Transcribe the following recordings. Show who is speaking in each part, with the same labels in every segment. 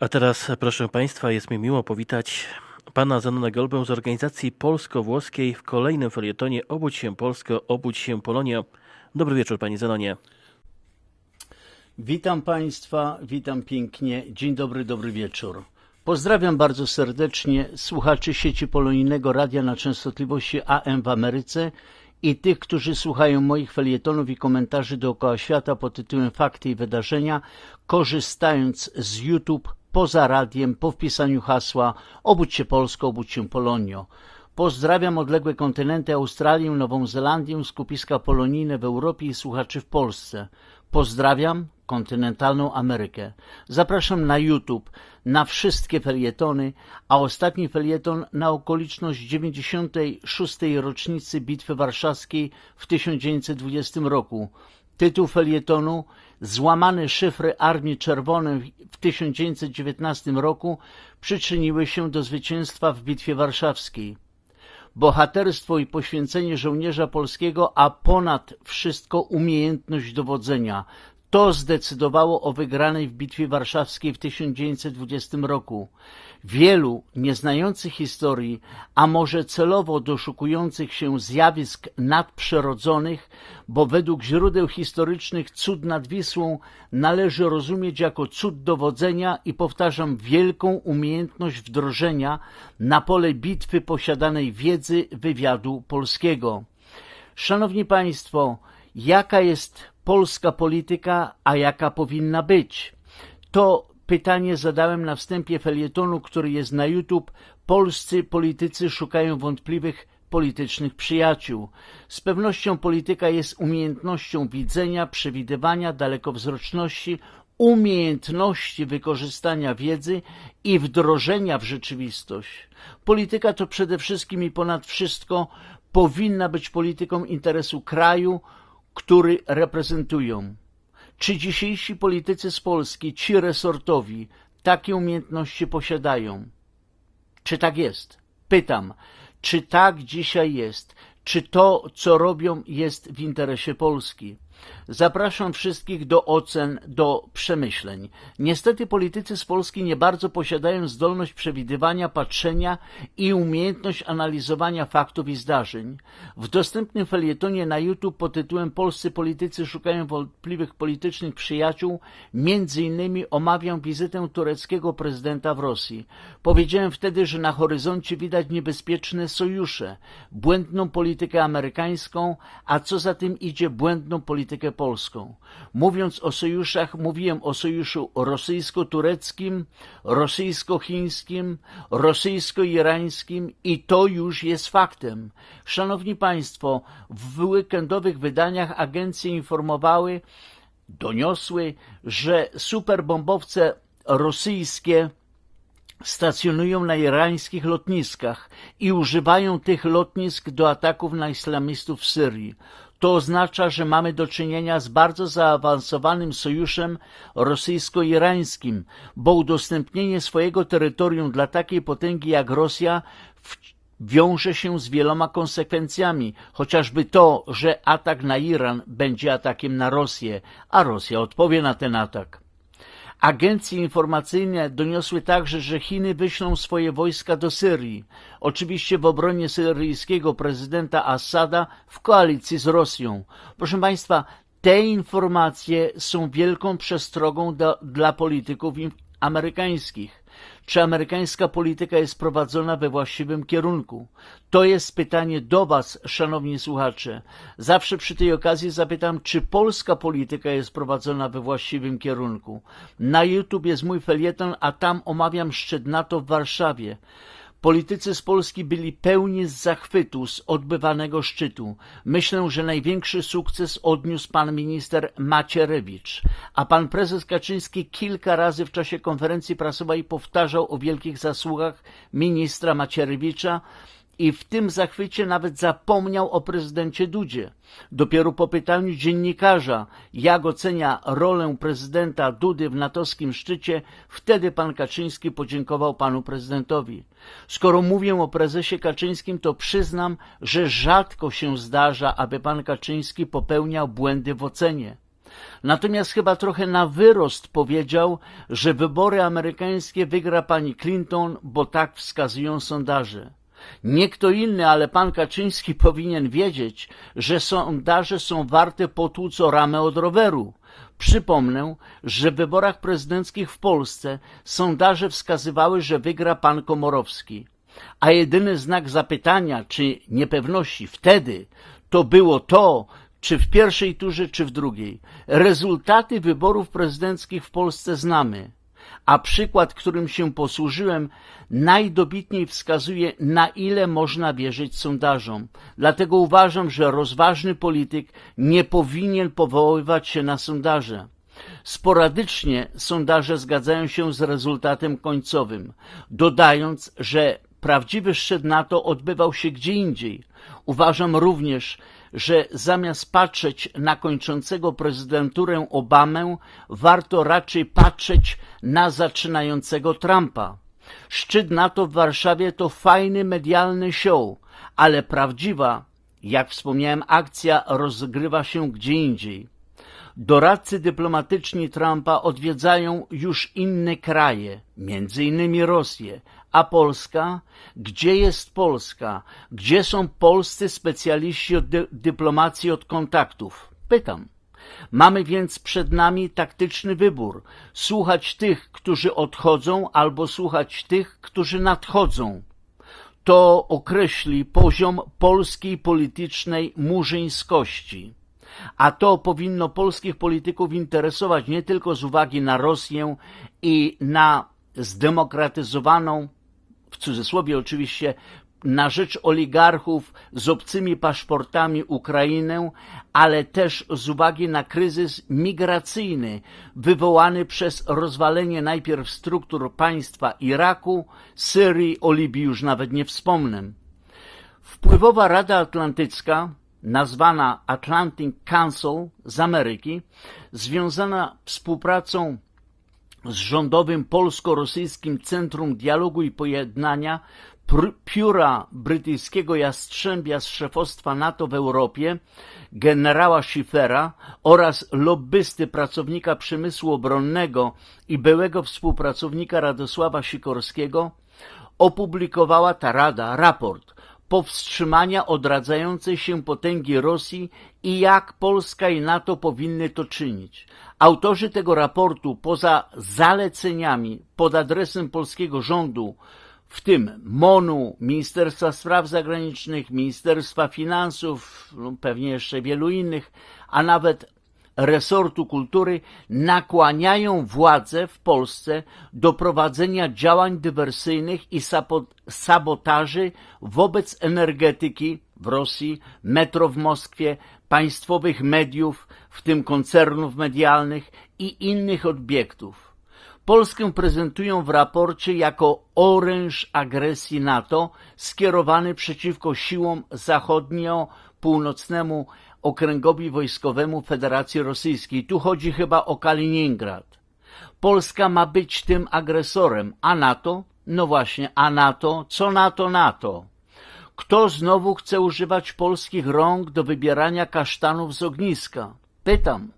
Speaker 1: A teraz, proszę Państwa, jest mi miło powitać pana Zenona Golbę z organizacji polsko-włoskiej w kolejnym felietonie Obudź się Polsko, obudź się Polonia. Dobry wieczór, panie Zenonie.
Speaker 2: Witam Państwa, witam pięknie. Dzień dobry, dobry wieczór. Pozdrawiam bardzo serdecznie słuchaczy sieci polonijnego radia na częstotliwości AM w Ameryce i tych, którzy słuchają moich felietonów i komentarzy dookoła świata pod tytułem Fakty i Wydarzenia, korzystając z YouTube poza radiem po wpisaniu hasła Obudź się Polsko, obudź się Polonio. Pozdrawiam odległe kontynenty Australię, Nową Zelandię, skupiska polonijne w Europie i słuchaczy w Polsce. Pozdrawiam kontynentalną Amerykę. Zapraszam na YouTube na wszystkie felietony, a ostatni felieton na okoliczność 96. rocznicy Bitwy Warszawskiej w 1920 roku. Tytuł felietonu Złamane szyfry Armii Czerwonej w 1919 roku przyczyniły się do zwycięstwa w Bitwie Warszawskiej. Bohaterstwo i poświęcenie żołnierza polskiego, a ponad wszystko umiejętność dowodzenia. To zdecydowało o wygranej w Bitwie Warszawskiej w 1920 roku. Wielu nieznających historii, a może celowo doszukujących się zjawisk nadprzyrodzonych, bo według źródeł historycznych cud nad Wisłą należy rozumieć jako cud dowodzenia i powtarzam wielką umiejętność wdrożenia na pole bitwy posiadanej wiedzy wywiadu polskiego. Szanowni Państwo, jaka jest polska polityka, a jaka powinna być? To pytanie zadałem na wstępie felietonu, który jest na YouTube. Polscy politycy szukają wątpliwych politycznych przyjaciół. Z pewnością polityka jest umiejętnością widzenia, przewidywania, dalekowzroczności, umiejętności wykorzystania wiedzy i wdrożenia w rzeczywistość. Polityka to przede wszystkim i ponad wszystko powinna być polityką interesu kraju, który reprezentują. Czy dzisiejsi politycy z Polski, ci resortowi, takie umiejętności posiadają? Czy tak jest? Pytam, czy tak dzisiaj jest? Czy to, co robią, jest w interesie Polski? Zapraszam wszystkich do ocen, do przemyśleń. Niestety politycy z Polski nie bardzo posiadają zdolność przewidywania, patrzenia i umiejętność analizowania faktów i zdarzeń. W dostępnym felietonie na YouTube pod tytułem Polscy politycy szukają wątpliwych politycznych przyjaciół między innymi omawiam wizytę tureckiego prezydenta w Rosji. Powiedziałem wtedy, że na horyzoncie widać niebezpieczne sojusze, błędną politykę amerykańską, a co za tym idzie błędną politykę polską. Mówiąc o sojuszach, mówiłem o sojuszu rosyjsko-tureckim, rosyjsko-chińskim, rosyjsko-irańskim i to już jest faktem. Szanowni Państwo, w weekendowych wydaniach agencje informowały, doniosły, że superbombowce rosyjskie stacjonują na irańskich lotniskach i używają tych lotnisk do ataków na islamistów w Syrii. To oznacza, że mamy do czynienia z bardzo zaawansowanym sojuszem rosyjsko-irańskim, bo udostępnienie swojego terytorium dla takiej potęgi jak Rosja wiąże się z wieloma konsekwencjami, chociażby to, że atak na Iran będzie atakiem na Rosję, a Rosja odpowie na ten atak. Agencje informacyjne doniosły także, że Chiny wyślą swoje wojska do Syrii, oczywiście w obronie syryjskiego prezydenta Assada w koalicji z Rosją. Proszę Państwa, te informacje są wielką przestrogą do, dla polityków amerykańskich. Czy amerykańska polityka jest prowadzona we właściwym kierunku? To jest pytanie do Was, szanowni słuchacze. Zawsze przy tej okazji zapytam, czy polska polityka jest prowadzona we właściwym kierunku. Na YouTube jest mój felieton, a tam omawiam szczyt NATO w Warszawie. Politycy z Polski byli pełni z zachwytu z odbywanego szczytu. Myślę, że największy sukces odniósł pan minister Macierewicz, a pan prezes Kaczyński kilka razy w czasie konferencji prasowej powtarzał o wielkich zasługach ministra Macierewicza, i w tym zachwycie nawet zapomniał o prezydencie Dudzie. Dopiero po pytaniu dziennikarza, jak ocenia rolę prezydenta Dudy w natowskim szczycie, wtedy pan Kaczyński podziękował panu prezydentowi. Skoro mówię o prezesie Kaczyńskim, to przyznam, że rzadko się zdarza, aby pan Kaczyński popełniał błędy w ocenie. Natomiast chyba trochę na wyrost powiedział, że wybory amerykańskie wygra pani Clinton, bo tak wskazują sondaże. Nie kto inny, ale pan Kaczyński powinien wiedzieć, że sondaże są warte potłuc o ramę od roweru. Przypomnę, że w wyborach prezydenckich w Polsce sondaże wskazywały, że wygra pan Komorowski. A jedyny znak zapytania czy niepewności wtedy to było to, czy w pierwszej turze, czy w drugiej. Rezultaty wyborów prezydenckich w Polsce znamy, a przykład, którym się posłużyłem, najdobitniej wskazuje, na ile można wierzyć sondażom. Dlatego uważam, że rozważny polityk nie powinien powoływać się na sondaże. Sporadycznie sondaże zgadzają się z rezultatem końcowym, dodając, że prawdziwy szczyt NATO odbywał się gdzie indziej. Uważam również, że zamiast patrzeć na kończącego prezydenturę Obamę, warto raczej patrzeć na zaczynającego Trumpa. Szczyt NATO w Warszawie to fajny medialny show, ale prawdziwa, jak wspomniałem, akcja rozgrywa się gdzie indziej. Doradcy dyplomatyczni Trumpa odwiedzają już inne kraje, między innymi Rosję, a Polska? Gdzie jest Polska? Gdzie są polscy specjaliści od dy dyplomacji od kontaktów? Pytam. Mamy więc przed nami taktyczny wybór: słuchać tych, którzy odchodzą, albo słuchać tych, którzy nadchodzą. To określi poziom polskiej politycznej murzyńskości. A to powinno polskich polityków interesować nie tylko z uwagi na Rosję i na zdemokratyzowaną, w cudzysłowie oczywiście, na rzecz oligarchów z obcymi paszportami Ukrainę, ale też z uwagi na kryzys migracyjny wywołany przez rozwalenie najpierw struktur państwa Iraku, Syrii, o Libii już nawet nie wspomnę. Wpływowa Rada Atlantycka, nazwana Atlantic Council z Ameryki, związana współpracą z rządowym polsko-rosyjskim Centrum Dialogu i Pojednania pióra brytyjskiego jastrzębia z szefostwa NATO w Europie, generała Schiffera oraz lobbysty pracownika przemysłu obronnego i byłego współpracownika Radosława Sikorskiego, opublikowała ta rada raport powstrzymania odradzającej się potęgi Rosji i jak Polska i NATO powinny to czynić. Autorzy tego raportu, poza zaleceniami pod adresem polskiego rządu, w tym MONU, Ministerstwa Spraw Zagranicznych, Ministerstwa Finansów, no pewnie jeszcze wielu innych, a nawet resortu kultury nakłaniają władze w Polsce do prowadzenia działań dywersyjnych i sabotaży wobec energetyki w Rosji, metro w Moskwie, państwowych mediów, w tym koncernów medialnych i innych obiektów. Polskę prezentują w raporcie jako oręż agresji NATO skierowany przeciwko siłom zachodnio-północnemu okręgowi wojskowemu Federacji Rosyjskiej. Tu chodzi chyba o Kaliningrad. Polska ma być tym agresorem, a NATO? No właśnie, a NATO? Co NATO NATO? Kto znowu chce używać polskich rąk do wybierania kasztanów z ogniska? Pytam.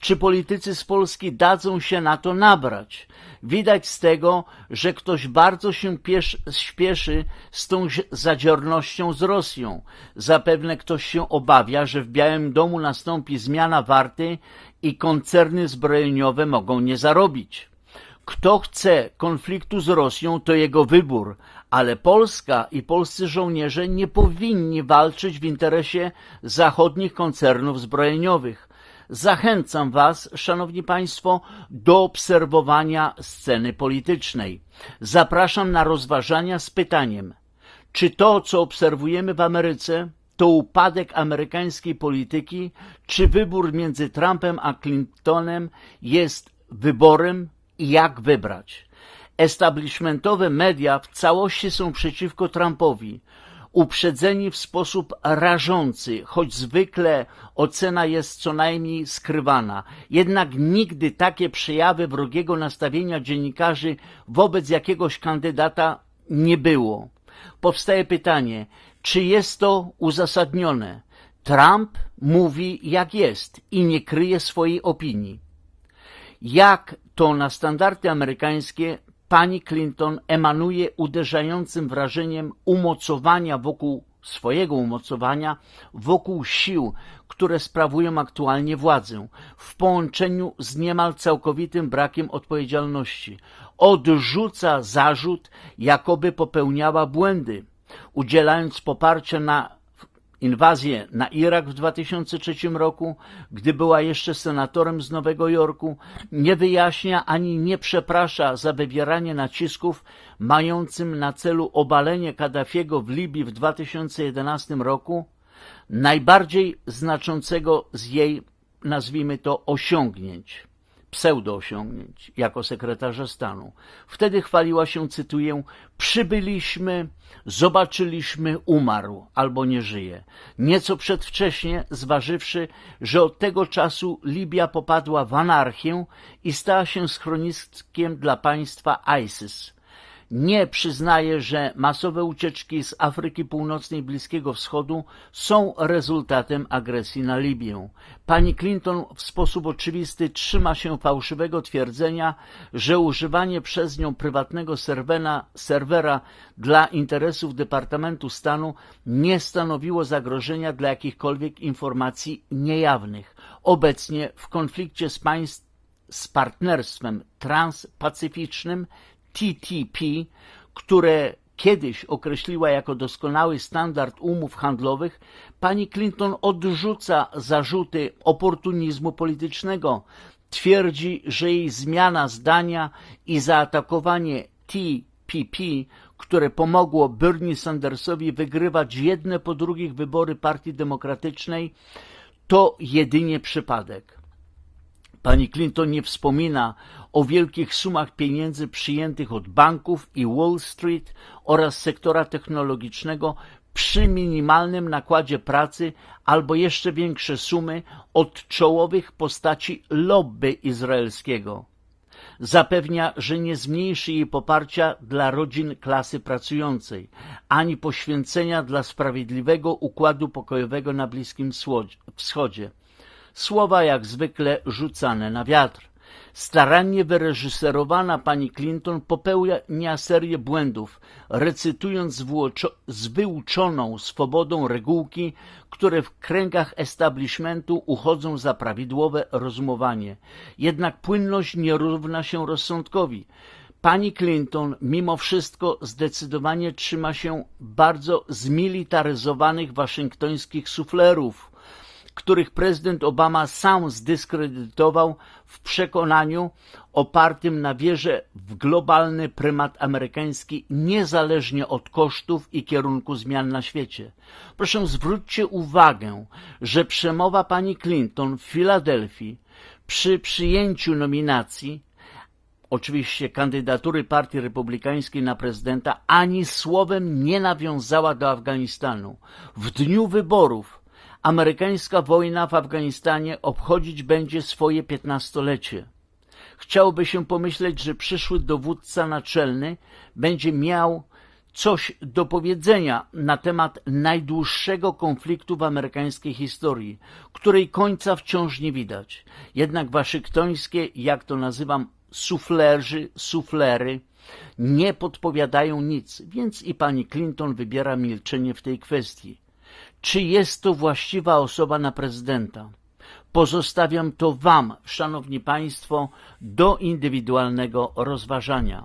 Speaker 2: Czy politycy z Polski dadzą się na to nabrać? Widać z tego, że ktoś bardzo się piesz, śpieszy z tą zadziornością z Rosją. Zapewne ktoś się obawia, że w Białym Domu nastąpi zmiana warty i koncerny zbrojeniowe mogą nie zarobić. Kto chce konfliktu z Rosją, to jego wybór, ale Polska i polscy żołnierze nie powinni walczyć w interesie zachodnich koncernów zbrojeniowych. Zachęcam Was, Szanowni Państwo, do obserwowania sceny politycznej. Zapraszam na rozważania z pytaniem, czy to, co obserwujemy w Ameryce, to upadek amerykańskiej polityki, czy wybór między Trumpem a Clintonem jest wyborem i jak wybrać. Establishmentowe media w całości są przeciwko Trumpowi, uprzedzeni w sposób rażący, choć zwykle ocena jest co najmniej skrywana. Jednak nigdy takie przejawy wrogiego nastawienia dziennikarzy wobec jakiegoś kandydata nie było. Powstaje pytanie, czy jest to uzasadnione? Trump mówi jak jest i nie kryje swojej opinii. Jak to na standardy amerykańskie pani Clinton emanuje uderzającym wrażeniem umocowania wokół swojego umocowania wokół sił, które sprawują aktualnie władzę, w połączeniu z niemal całkowitym brakiem odpowiedzialności. Odrzuca zarzut, jakoby popełniała błędy, udzielając poparcia na inwazję na Irak w 2003 roku, gdy była jeszcze senatorem z Nowego Jorku, nie wyjaśnia ani nie przeprasza za wywieranie nacisków mającym na celu obalenie Kaddafiego w Libii w 2011 roku, najbardziej znaczącego z jej, nazwijmy to, osiągnięć pseudo-osiągnięć jako sekretarza stanu. Wtedy chwaliła się, cytuję, przybyliśmy, zobaczyliśmy, umarł albo nie żyje. Nieco przedwcześnie, zważywszy, że od tego czasu Libia popadła w anarchię i stała się schroniskiem dla państwa ISIS. Nie przyznaje, że masowe ucieczki z Afryki Północnej i Bliskiego Wschodu są rezultatem agresji na Libię. Pani Clinton w sposób oczywisty trzyma się fałszywego twierdzenia, że używanie przez nią prywatnego serwera, serwera dla interesów Departamentu Stanu nie stanowiło zagrożenia dla jakichkolwiek informacji niejawnych. Obecnie w konflikcie z państw z partnerstwem transpacyficznym TTP, które kiedyś określiła jako doskonały standard umów handlowych, pani Clinton odrzuca zarzuty oportunizmu politycznego. Twierdzi, że jej zmiana zdania i zaatakowanie TPP, które pomogło Bernie Sandersowi wygrywać jedne po drugich wybory Partii Demokratycznej, to jedynie przypadek. Pani Clinton nie wspomina o wielkich sumach pieniędzy przyjętych od banków i Wall Street oraz sektora technologicznego przy minimalnym nakładzie pracy albo jeszcze większe sumy od czołowych postaci lobby izraelskiego. Zapewnia, że nie zmniejszy jej poparcia dla rodzin klasy pracującej, ani poświęcenia dla sprawiedliwego układu pokojowego na Bliskim Wschodzie. Słowa jak zwykle rzucane na wiatr. Starannie wyreżyserowana pani Clinton popełnia serię błędów, recytując z wyuczoną swobodą regułki, które w kręgach establishmentu uchodzą za prawidłowe rozumowanie. Jednak płynność nie równa się rozsądkowi. Pani Clinton mimo wszystko zdecydowanie trzyma się bardzo zmilitaryzowanych waszyngtońskich suflerów, których prezydent Obama sam zdyskredytował w przekonaniu opartym na wierze w globalny prymat amerykański niezależnie od kosztów i kierunku zmian na świecie. Proszę zwróćcie uwagę, że przemowa pani Clinton w Filadelfii przy przyjęciu nominacji oczywiście kandydatury Partii Republikańskiej na prezydenta ani słowem nie nawiązała do Afganistanu. W dniu wyborów Amerykańska wojna w Afganistanie obchodzić będzie swoje piętnastolecie. Chciałoby się pomyśleć, że przyszły dowódca naczelny będzie miał coś do powiedzenia na temat najdłuższego konfliktu w amerykańskiej historii, której końca wciąż nie widać. Jednak waszyngtońskie, jak to nazywam, suflerzy, suflery, nie podpowiadają nic, więc i pani Clinton wybiera milczenie w tej kwestii. Czy jest to właściwa osoba na prezydenta? Pozostawiam to Wam, Szanowni Państwo, do indywidualnego rozważania.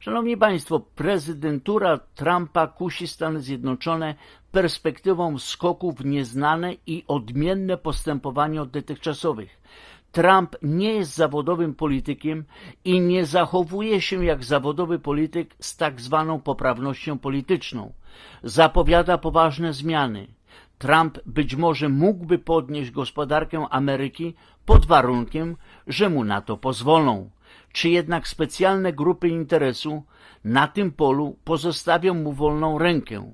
Speaker 2: Szanowni Państwo, prezydentura Trumpa kusi Stany Zjednoczone perspektywą skoku w nieznane i odmienne postępowanie od dotychczasowych. Trump nie jest zawodowym politykiem i nie zachowuje się jak zawodowy polityk z tak zwaną poprawnością polityczną. Zapowiada poważne zmiany. Trump być może mógłby podnieść gospodarkę Ameryki pod warunkiem, że mu na to pozwolą. Czy jednak specjalne grupy interesu na tym polu pozostawią mu wolną rękę?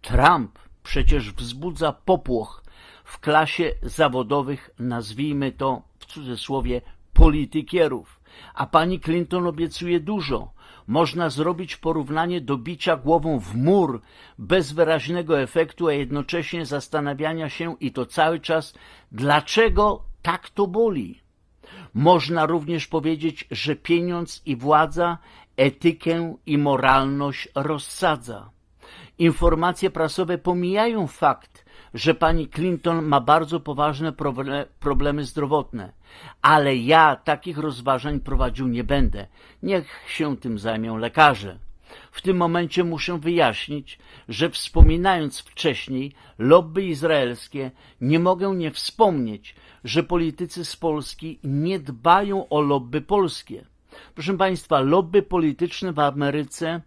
Speaker 2: Trump przecież wzbudza popłoch w klasie zawodowych, nazwijmy to w cudzysłowie, politykierów. A pani Clinton obiecuje dużo. Można zrobić porównanie do bicia głową w mur bez wyraźnego efektu, a jednocześnie zastanawiania się i to cały czas, dlaczego tak to boli. Można również powiedzieć, że pieniądz i władza etykę i moralność rozsadza. Informacje prasowe pomijają fakt, że pani Clinton ma bardzo poważne proble- problemy zdrowotne, ale ja takich rozważań prowadził nie będę. Niech się tym zajmą lekarze. W tym momencie muszę wyjaśnić, że wspominając wcześniej lobby izraelskie, nie mogę nie wspomnieć, że politycy z Polski nie dbają o lobby polskie. Proszę Państwa, lobby polityczne w Ameryce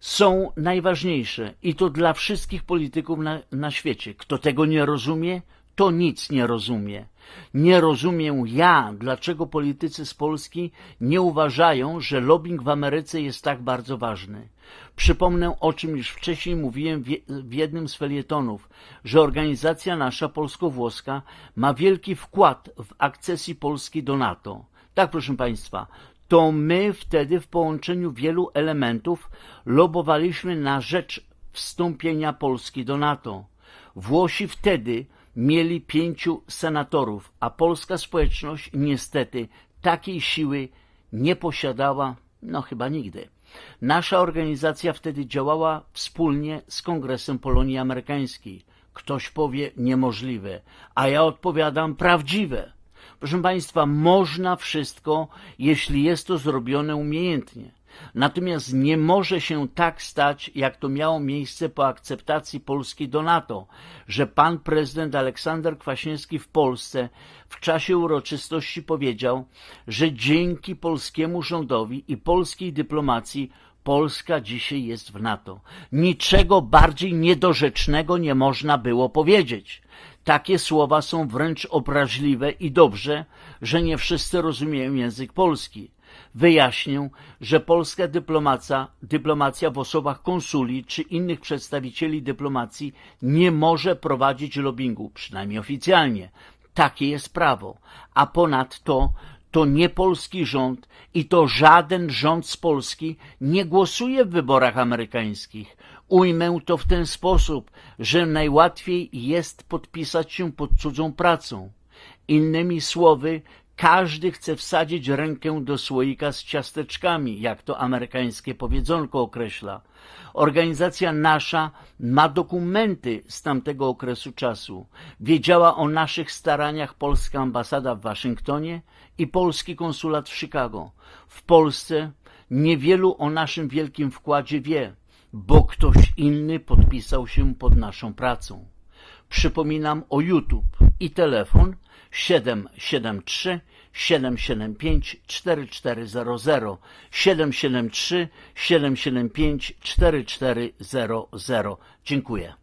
Speaker 2: są najważniejsze i to dla wszystkich polityków na, na świecie. Kto tego nie rozumie, to nic nie rozumie. Nie rozumiem ja, dlaczego politycy z Polski nie uważają, że lobbying w Ameryce jest tak bardzo ważny. Przypomnę o czym już wcześniej mówiłem w je- w jednym z felietonów, że organizacja nasza polsko-włoska ma wielki wkład w akcesji Polski do NATO. Tak, proszę Państwa, to my wtedy w połączeniu wielu elementów lobowaliśmy na rzecz wstąpienia Polski do NATO. Włosi wtedy mieli pięciu senatorów, a polska społeczność niestety takiej siły nie posiadała, no chyba nigdy. Nasza organizacja wtedy działała wspólnie z Kongresem Polonii Amerykańskiej. Ktoś powie niemożliwe, a ja odpowiadam prawdziwe. Proszę Państwa, można wszystko, jeśli jest to zrobione umiejętnie. Natomiast nie może się tak stać, jak to miało miejsce po akceptacji Polski do NATO, że pan prezydent Aleksander Kwaśniewski w Polsce w czasie uroczystości powiedział, że dzięki polskiemu rządowi i polskiej dyplomacji Polska dzisiaj jest w NATO. Niczego bardziej niedorzecznego nie można było powiedzieć. Takie słowa są wręcz obraźliwe i dobrze, że nie wszyscy rozumieją język polski. Wyjaśnię, że polska dyplomacja, dyplomacja w osobach konsuli czy innych przedstawicieli dyplomacji nie może prowadzić lobbingu, przynajmniej oficjalnie. Takie jest prawo. A ponadto to nie polski rząd i to żaden rząd z Polski nie głosuje w wyborach amerykańskich. Ujmę to w ten sposób, że najłatwiej jest podpisać się pod cudzą pracą. Innymi słowy, każdy chce wsadzić rękę do słoika z ciasteczkami, jak to amerykańskie powiedzonko określa. Organizacja nasza ma dokumenty z tamtego okresu czasu. Wiedziała o naszych staraniach polska ambasada w Waszyngtonie i polski konsulat w Chicago. W Polsce niewielu o naszym wielkim wkładzie wie, bo ktoś inny podpisał się pod naszą pracą. Przypominam o YouTube i telefon 773 775 4400 773 775 4400. Dziękuję.